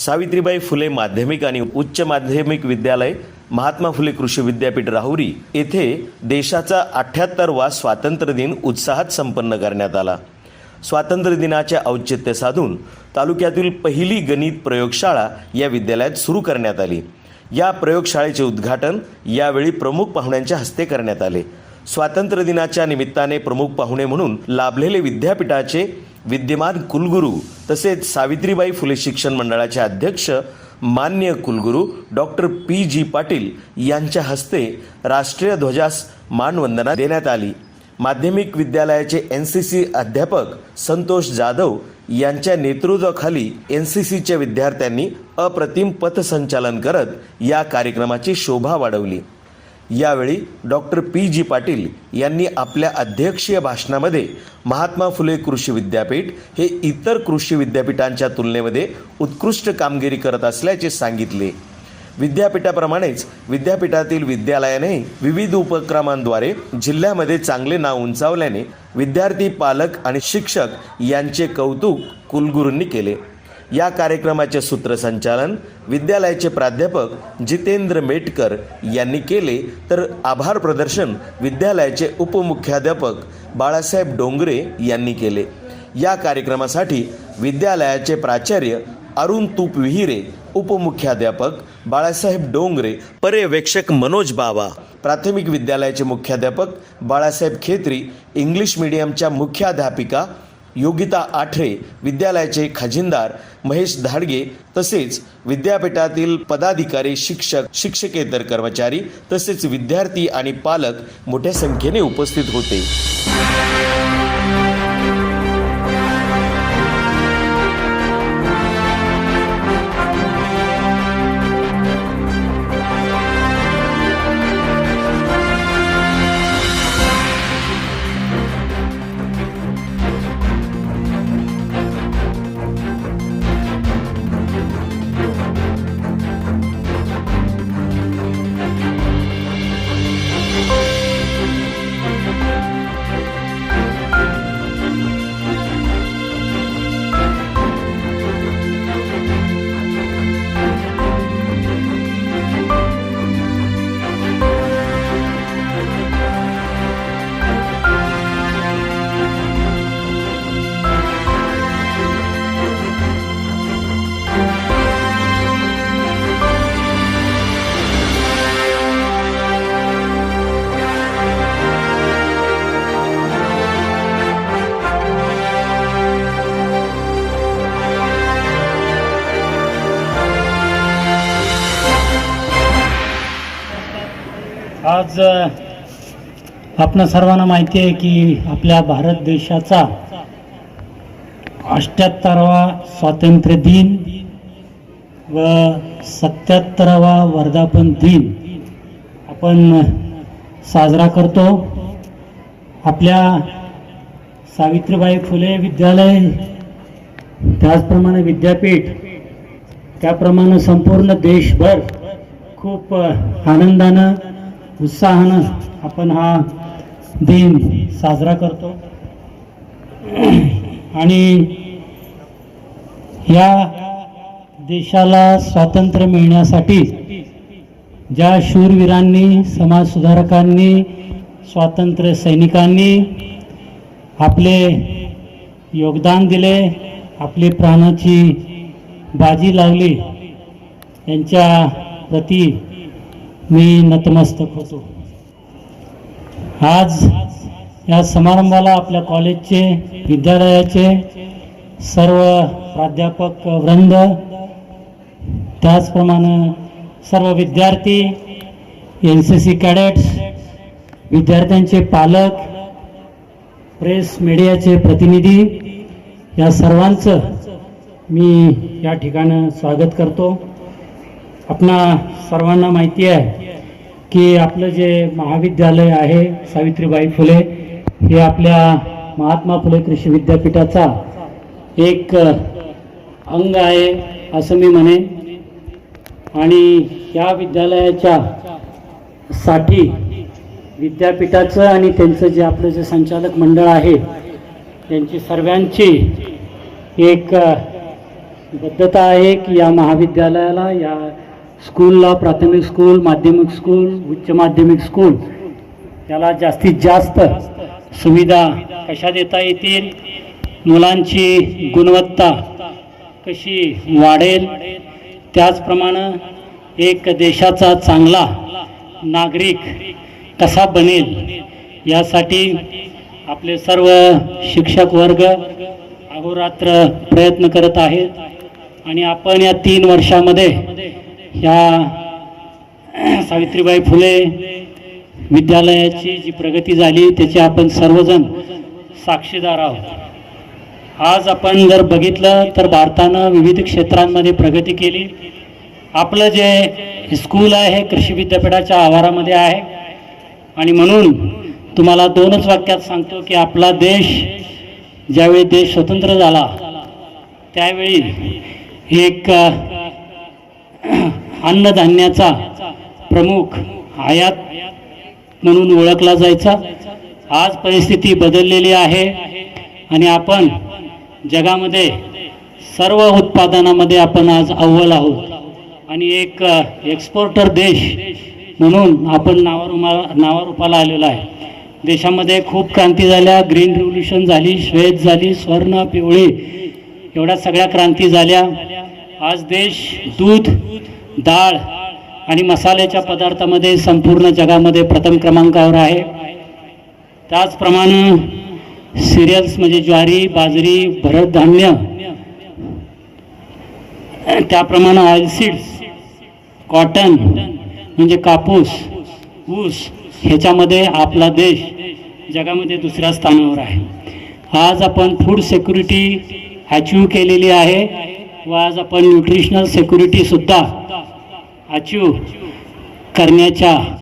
सावित्रीबाई फुले माध्यमिक आणि उच्च माध्यमिक विद्यालय महात्मा फुले कृषी विद्यापीठ राहुरी येथे देशाचा अठ्ठ्याहत्तरवा स्वातंत्र्य दिन उत्साहात संपन्न करण्यात आला. स्वातंत्र्य दिनाचे औचित्य साधून तालुक्यातील पहिली गणित प्रयोगशाळा या विद्यालयात सुरू करण्यात आली. या प्रयोगशाळेचे उद्घाटन यावेळी प्रमुख पाहुण्यांच्या हस्ते करण्यात आले. स्वातंत्र्य दिनाच्या निमित्ताने प्रमुख पाहुणे म्हणून लाभलेले विद्यापीठाचे विद्यमान कुलगुरू तसेच सावित्रीबाई फुले शिक्षण मंडळाचे अध्यक्ष मान्य कुलगुरू डॉक्टर पी जी पाटील यांच्या हस्ते राष्ट्रीय ध्वजास मानवंदना देण्यात आली. माध्यमिक विद्यालयाचे एन सी सी अध्यापक संतोष जाधव यांच्या नेतृत्वाखाली एन सी सीच्या विद्यार्थ्यांनी अप्रतिम पथसंचालन करत या कार्यक्रमाची शोभा वाढवली. यावेळी डॉक्टर पी जी पाटील यांनी आपल्या अध्यक्षीय भाषणामध्ये महात्मा फुले कृषी विद्यापीठ हे इतर कृषी विद्यापीठांच्या तुलनेमध्ये उत्कृष्ट कामगिरी करत असल्याचे सांगितले. विद्यापीठाप्रमाणेच विद्यापीठातील विद्यालयाने विविध उपक्रमांद्वारे जिल्ह्यामध्ये चांगले नाव उंचावल्याने विद्यार्थी पालक आणि शिक्षक यांचे कौतुक कुलगुरूंनी केले. या कार्यक्रमाचे सूत्रसंचालन विद्यालयाचे प्राध्यापक जितेंद्र मेटकर यांनी केले. तर आभार प्रदर्शन विद्यालयाचे उपमुख्याध्यापक बाळासाहेब डोंगरे यांनी केले. या कार्यक्रमासाठी विद्यालयाचे प्राचार्य अरुण तूप विहिरे उपमुख्याध्यापक बाळासाहेब डोंगरे पर्यवेक्षक मनोज बावा प्राथमिक विद्यालयाचे मुख्याध्यापक बाळासाहेब खेत्री इंग्लिश मीडियमच्या मुख्याध्यापिका योगिता आठरे विद्यालयाचे खजिनदार महेश धाडगे तसेच विद्यापीठातील पदाधिकारी शिक्षक शिक्षकेतर कर्मचारी तसेच विद्यार्थी आणि पालक मोठ्या संख्येने उपस्थित होते. आज आपण आपणा सर्वांना माहिती आहे की आपल्या भारत देशाचा अष्ट्याहत्तरावा स्वातंत्र्य दिन व सत्याहत्तरावा वर्धापन दिन आपण साजरा करतो. आपल्या सावित्रीबाई फुले विद्यालय त्याचप्रमाणे विद्यापीठ त्याप्रमाणे संपूर्ण देशभर खूप आनंदानं उत्साहानं आपण हा दिन साजरा करतो. आणि या देशाला स्वातंत्र्य मिळण्यासाठी ज्या शूरवीरांनी समाजसुधारकांनी स्वातंत्र्य सैनिकांनी आपले योगदान दिले आपली प्राणाची बाजी लावली यांच्या प्रती मी नतमस्तक होतो. आज या समारंभाला आपल्या कॉलेजचे विद्यालयाचे सर्व प्राध्यापक वृंद त्याचप्रमाणे सर्व विद्यार्थी एन सी सी कॅडेट्स विद्यार्थ्यांचे पालक प्रेस मीडियाचे प्रतिनिधी या सर्वांचं मी या ठिकाणं स्वागत करतो. आपणा सर्वांना माहिती आहे की आपलं जे महाविद्यालय आहे सावित्रीबाई फुले हे आपल्या महात्मा फुले कृषी विद्यापीठाचा एक अंग आहे असं मी म्हणेन. आणि या विद्यालयाच्या साठी विद्यापीठाचं आणि त्यांचं जे आपलं जे संचालक मंडळ आहे त्यांची सर्वांची एक बद्धता आहे की या महाविद्यालयाला या स्कूलला प्राथमिक स्कूल माध्यमिक स्कूल उच्च माध्यमिक स्कूल याला जास्तीत जास्त सुविधा कशा देता येतील? मुलांची गुणवत्ता कशी वाढेल? त्याचप्रमाणे एक देशाचा चांगला नागरिक कसा बनेल? यासाठी आपले सर्व शिक्षक वर्ग अहोरात्र प्रयत्न करत आहेत आणि आपण या तीन वर्षामध्ये या सावित्रीबाई फुले विद्यालयाची जी प्रगती झाली त्याची आपण सर्वजण साक्षीदार आहोत. आज आपण जर बघितलं तर भारतानं विविध क्षेत्रांमध्ये प्रगती केली. आपलं जे स्कूल आहे हे कृषी विद्यापीठाच्या आवारामध्ये आहे. आणि म्हणून तुम्हाला दोनच वाक्यात सांगतो की आपला देश ज्यावेळी देश स्वतंत्र झाला त्यावेळी एक अन्नधान्याचा प्रमुख आयात म्हणून ओळखला जायचा. आज परिस्थिती बदललेली आहे आणि आपण जगामध्ये सर्व उत्पादनामध्ये आपण आज अव्वल आहोत. आणि एक एक्सपोर्टर देश म्हणून आपण नावारुमा नावारूपाला आलेलो आहे. देशामध्ये खूप क्रांती झाल्या. ग्रीन रिव्होल्युशन झाली श्वेत झाली स्वर्ण पिवळी एवढ्या सगळ्या क्रांती झाल्या. आज देश दूध डाळ आणि मसाल्याच्या पदार्थामध्ये संपूर्ण जगामध्ये प्रथम क्रमांकावर आहे. त्याचप्रमाणे सिरियल्स म्हणजे ज्वारी बाजरी भरड धान्य त्याप्रमाणे ऑइल सीड्स कॉटन म्हणजे कापूस ऊस ह्याच्यामध्ये आपला देश जगामध्ये दुसऱ्या स्थानावर आहे. आज आपण फूड सेक्युरिटी अचीव केलेली आहे. व आज आपण न्यूट्रिशनल सेक्युरिटीसुद्धा अचीव करण्याच्या